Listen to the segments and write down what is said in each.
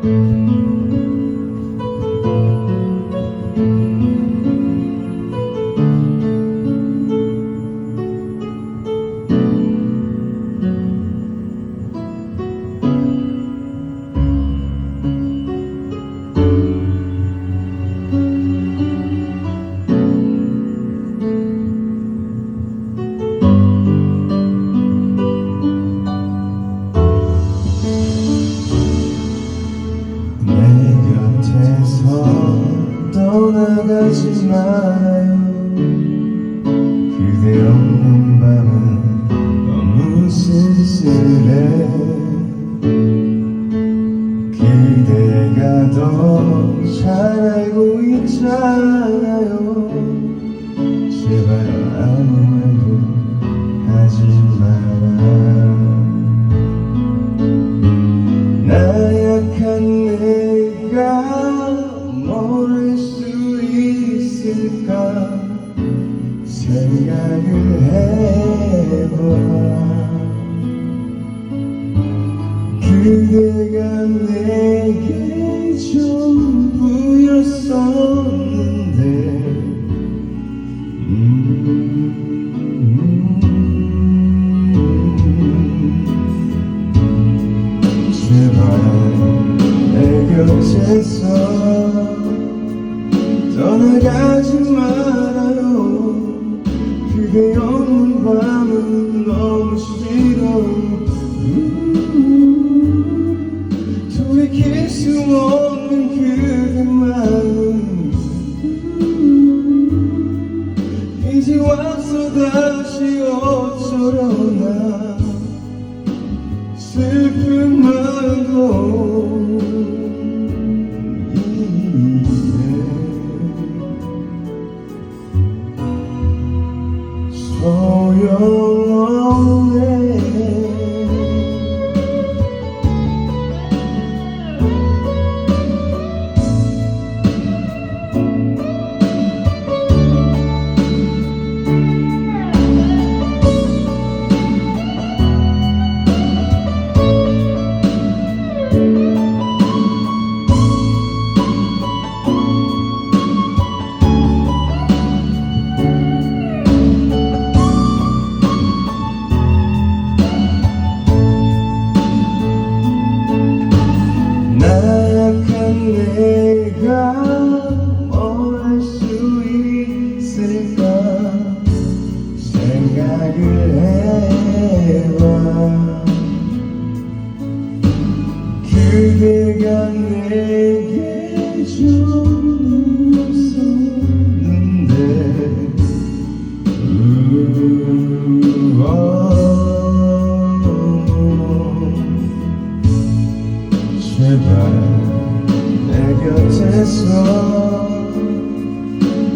내 곁에서 떠나가지 마요. 그대 없는 밤은 너무 쓸쓸해. 그대가 더 잘 알고 있잖아요. 제발 아무 말도 하지 마라. 나약한 내가 있을까? 생각을 해봐 그대가 내게 전부였었는데 음. 제발 내 곁에서 떠나가지 말아요. 그대 그대가 내게 전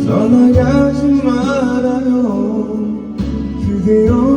떠나가지 말아요. 그대 없